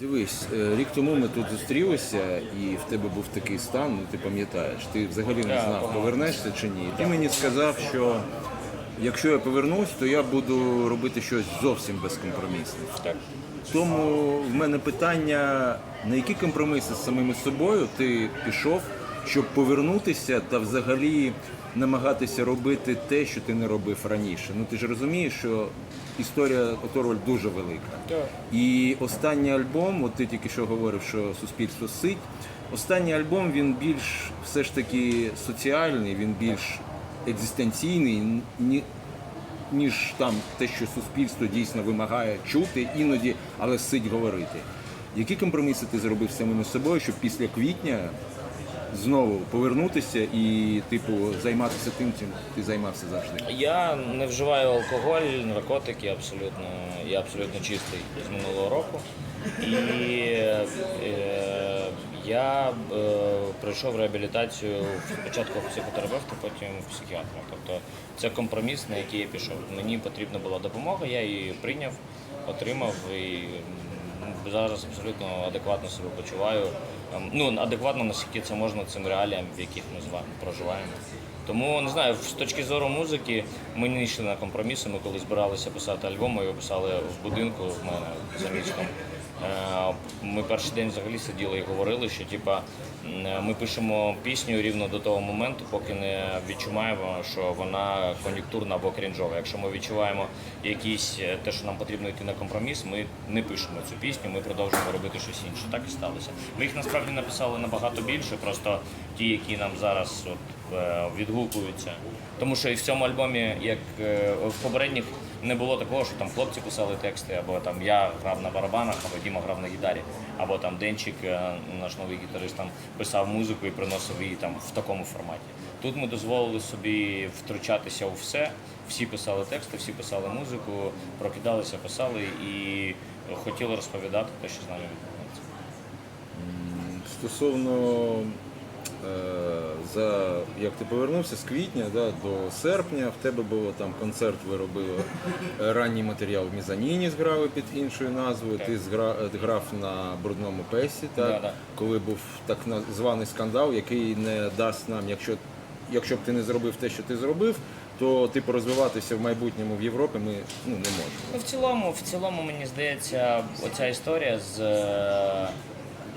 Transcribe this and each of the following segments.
Дивись, е, рік тому ми тут зустрілися, і в тебе був такий стан, ну ти пам'ятаєш, ти взагалі не знав, повернешся чи ні. Ти мені сказав, що якщо я повернусь, то я буду робити щось зовсім безкомпромісне. Тому в мене питання, на які компроміси з самими собою ти пішов, щоб повернутися та взагалі намагатися робити те, що ти не робив раніше. Ну ти ж розумієш, що історія Оторваль дуже велика. І останній альбом, от ти тільки що говорив, що суспільство сить. Останній альбом він більш все ж таки соціальний, він більш екзистенційний, ні, ніж там те, що суспільство дійсно вимагає чути іноді, але сить говорити. Які компроміси ти зробив самим собою, щоб після квітня знову повернутися і, типу, займатися тим, чим ти займався завжди? Я не вживаю алкоголь, наркотики абсолютно. Я абсолютно чистий з минулого року. І е, я е, пройшов реабілітацію спочатку психотерапевта, потім в психіатра. Тобто це компроміс, на який я пішов. Мені потрібна була допомога, я її прийняв, отримав і зараз абсолютно адекватно себе почуваю. Ем, Ну, адекватно, наскільки це можна цим реаліям, в яких ми з вами проживаємо. Тому не знаю, з точки зору музики ми не йшли на компроміси. Ми коли збиралися писати альбом, ми його писали в будинку в мене за містом. Е, Ми перший день взагалі сиділи і говорили, що типа ми пишемо пісню рівно до того моменту, поки не відчуваємо, що вона кон'юнктурна або крінжова. Якщо ми відчуваємо якісь е, те, що нам потрібно йти на компроміс, ми не пишемо цю пісню, ми продовжуємо робити щось інше. Так і сталося. Ми їх насправді написали набагато більше, просто ті, які нам зараз от, е, відгукуються. Тому що і в цьому альбомі, як е, в попередніх, не було такого, що там хлопці писали тексти, або там я грав на барабанах, або Діма грав на гітарі, або там Денчик, е, наш новий гітарист, там писав музику і приносив її там в такому форматі. Тут ми дозволили собі втручатися у все. Всі писали тексти, всі писали музику, прокидалися, писали і хотіли розповідати те, що з нами відбувається. Стосовно за як ти повернувся з квітня да, до серпня, в тебе було там концерт, ви робили е, ранній матеріал в Мізаніні, зграли під іншою назвою. Ти згра, е, грав на брудному песі, так, Да, да. коли був так званий скандал, який не дасть нам, якщо, якщо б ти не зробив те, що ти зробив, то типу розвиватися в майбутньому в Європі ми ну, не можемо. Ну, в цілому, в цілому, мені здається, оця історія з е,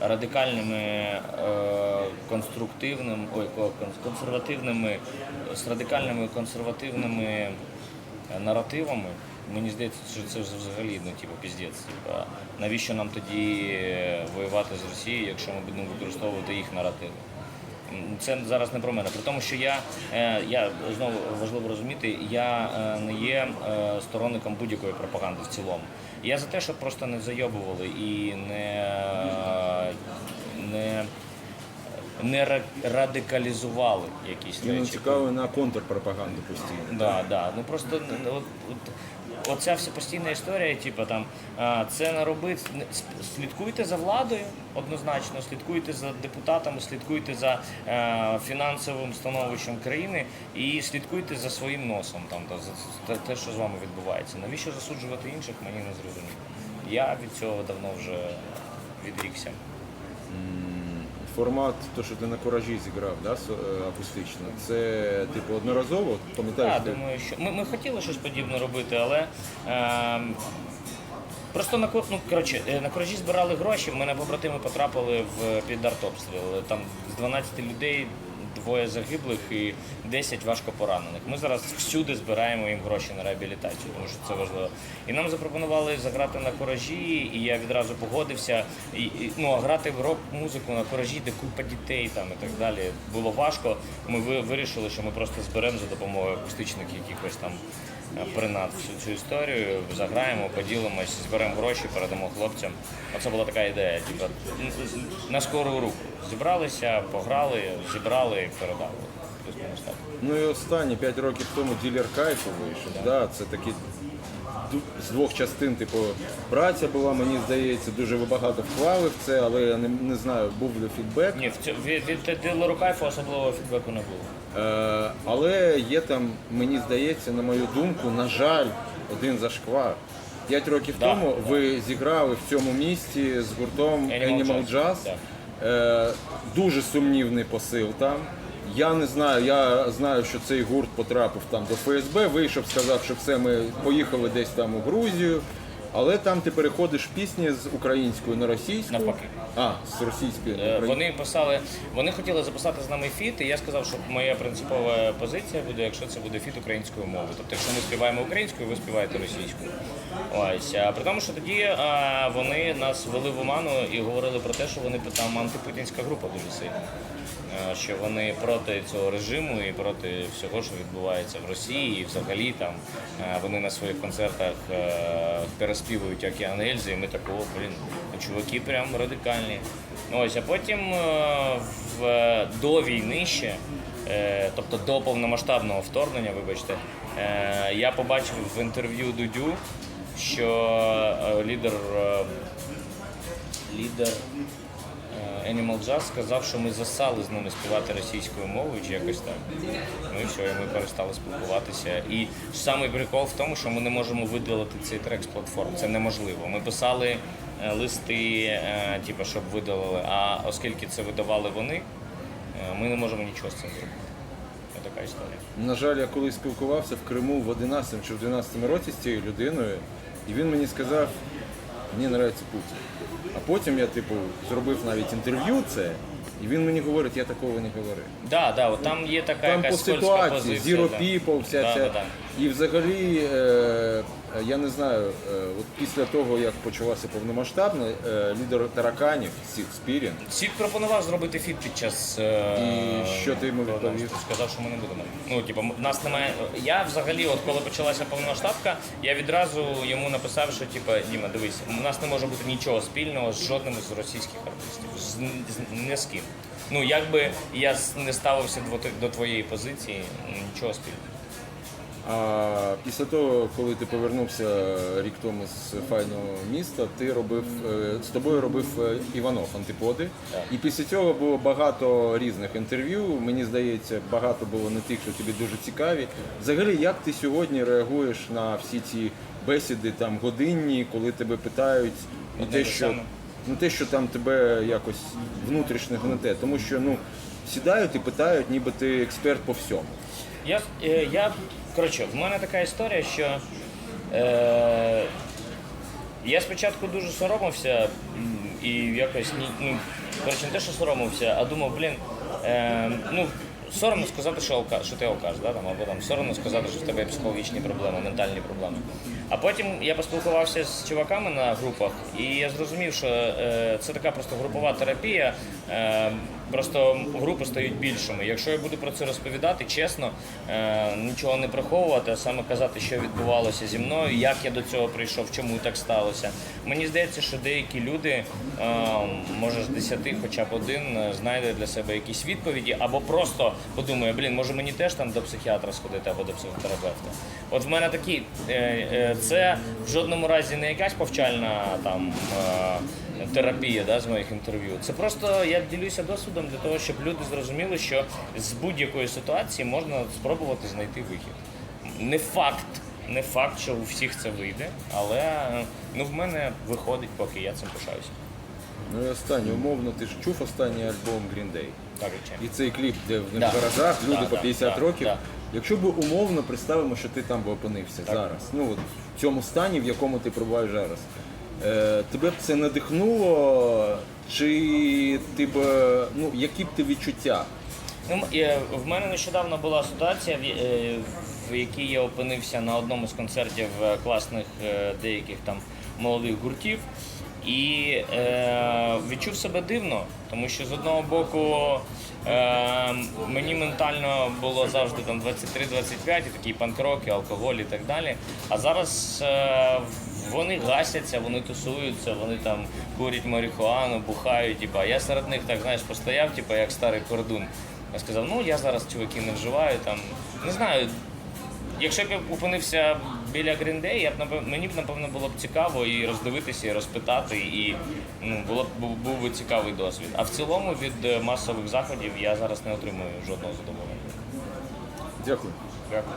радикальними е, конструктивним, ой, ко- консервативними, з радикальними консервативними е, наративами. Мені здається, що це взагалі ну, типу, піздець. Типу, навіщо нам тоді е, воювати з Росією, якщо ми будемо використовувати їх наративи? Це зараз не про мене. При тому, що я, я знову важливо розуміти, я не є сторонником будь-якої пропаганди в цілому. Я за те, щоб просто не зайобували і не, не радикалізували якісь Мене речі. цікаво на контрпропаганду постійно. Да, да. Ну просто ну, от, от, оця вся постійна історія, типу там це не робити. Слідкуйте за владою однозначно, слідкуйте за депутатами, слідкуйте за е, фінансовим становищем країни і слідкуйте за своїм носом, там та, за за те, що з вами відбувається. Навіщо засуджувати інших, мені не зрозуміло. Я від цього давно вже відрікся. Формат, то, що ти на куражі зіграв, да, е, акустично, це типу одноразово, пам'ятаєш? Так, ти- думаю, що ми, ми хотіли щось подібне робити, але Е просто на ну, коротше, е, на коражі збирали гроші. В мене побратими потрапили в під артобстріл. Там з 12 людей двоє загиблих і 10 важко поранених. Ми зараз всюди збираємо їм гроші на реабілітацію, тому що це важливо. І нам запропонували заграти на коражі, і я відразу погодився. І, ну, а грати в рок-музику на коражі, де купа дітей там і так далі, було важко. Ми вирішили, що ми просто зберемо за допомогою акустичних якихось там е, принад всю цю історію, заграємо, поділимось, зберемо гроші, передамо хлопцям. Оце була така ідея. Типу, на скору руку. Зібралися, пограли, зібрали, і передали. Ну і останні 5 років тому ділер кайфу вийшов. Да. це такі з двох частин, типу, праця була, мені здається, дуже багато вклали в це, але я не, не знаю, був ли фідбек. Ні, в цьому- від, від дилеру кайфу особливого фідбеку не було. Е, але є там, мені здається, на мою думку, на жаль, один зашквар. П'ять років Да, тому да. ви зіграли в цьому місті з гуртом Animal Animal, Jazz, Jazz. Е, дуже сумнівний посил там. Я не знаю, я знаю, що цей гурт потрапив там до ФСБ, вийшов, сказав, що все, ми поїхали десь там у Грузію. Але там ти переходиш пісні з української на російську. Навпаки. А, з російської на Е, українську. Вони писали, вони хотіли записати з нами фіт, і я сказав, що моя принципова позиція буде, якщо це буде фіт українською мовою. Тобто, якщо ми співаємо українською, ви співаєте російською. Ось а при тому, що тоді а, вони нас вели в оману і говорили про те, що вони там антипутінська група дуже сильна. Е, Що вони проти цього режиму і проти всього, що відбувається в Росії, і взагалі там е, вони на своїх концертах е, переспівують Океан Ельзи, і ми такого, блін, чуваки прям радикальні. Ну, Ось, а потім е, в, до війни ще, е, тобто до повномасштабного вторгнення, вибачте, е, я побачив в інтерв'ю Дудю, що е, лідер, е, лідер е, Animal Jazz сказав, що ми засали з ними співати російською мовою чи якось так. Ну і все, і ми перестали спілкуватися. І самий прикол в тому, що ми не можемо видалити цей трек з платформ. Це неможливо. Ми писали е, листи, е, типу, щоб видалили, а оскільки це видавали вони, е, ми не можемо нічого з цим зробити. Така історія. На жаль, я колись спілкувався в Криму в 11 чи в 12 році з цією людиною, і він мені сказав, мені подобається Путін. А потім я, типу, зробив навіть інтерв'ю це, і він мені говорить, я такого не говорив. Да, да, от там є така Там якась по ситуації, позиція. Zero да. People, вся Да, ця. да, да. І взагалі, е, я не знаю, е, от після того, як почалося повномасштабне, е, лідер тараканів, Сік Спірін, Сід пропонував зробити фіт під час. е, І що ти йому відповів? Сказав, що ми не будемо. Ну, типу, нас немає. Я взагалі, от коли почалася повномасштабка, я відразу йому написав, що типу, Діма, дивись, у нас не може бути нічого спільного з жодним з російських артистів. З, з, не з ким. Ну, якби я не ставився до, твоєї позиції, нічого спільного. А після того, коли ти повернувся рік тому з файного міста, ти робив е, з тобою робив е, Іванов антиподи. І після цього було багато різних інтерв'ю. Мені здається, багато було не тих, що тобі дуже цікаві. Взагалі, як ти сьогодні реагуєш на всі ці бесіди там годинні, коли тебе питають Одне те, що не те, що там тебе якось внутрішньо гнете, тому що ну сідають і питають, ніби ти експерт по всьому. Я, е, я коротше, в мене така історія, що е, я спочатку дуже соромився і якось ні, ну, коротше, не те, що соромився, а думав, блін, е, ну, соромно сказати, що, алка, що ти алкаш, да, там, або там, соромно сказати, що в тебе психологічні проблеми, ментальні проблеми. А потім я поспілкувався з чуваками на групах, і я зрозумів, що е, це така просто групова терапія. Е, Просто групи стають більшими. Якщо я буду про це розповідати чесно, е, нічого не приховувати, а саме казати, що відбувалося зі мною, як я до цього прийшов, чому так сталося. Мені здається, що деякі люди, е, може з десяти, хоча б один, е, знайде для себе якісь відповіді, або просто подумає, блін, може мені теж там до психіатра сходити або до психотерапевта. От в мене такі, це в жодному разі не якась повчальна там. Терапія да, з моїх інтерв'ю. Це просто я ділюся досвідом для того, щоб люди зрозуміли, що з будь-якої ситуації можна спробувати знайти вихід. Не факт, не факт, що у всіх це вийде, але ну, в мене виходить, поки я цим пишаюся. Ну і останнє, умовно, ти ж чув останній альбом Green Day. Так, звичайно. І цей кліп, де в них Да. гаражах, люди Да, по 50 да, років. да. Якщо б умовно представимо, що ти там би опинився зараз, ну от в цьому стані, в якому ти перебуваєш зараз, тебе б це надихнуло, чи ти б, ну, які б ти відчуття? Ну, е, в мене нещодавно була ситуація, в, е, якій я опинився на одному з концертів е, класних е, деяких там молодих гуртів. І е, відчув себе дивно, тому що з одного боку е, мені ментально було завжди там 23-25, і такі панк-рок, і алкоголь і так далі. А зараз е, вони гасяться, вони тусуються, вони там курять марихуану, бухають. Типа. Я серед них так знаєш постояв, типа, як старий кордун. Я сказав, ну я зараз чуваки не вживаю там. Не знаю, Якщо б я опинився біля Day, я б напев- мені б напевно було б цікаво і роздивитися, і розпитати, і ну, було б був, був би цікавий досвід. А в цілому від е, масових заходів я зараз не отримую жодного задоволення. Дякую. Дякую.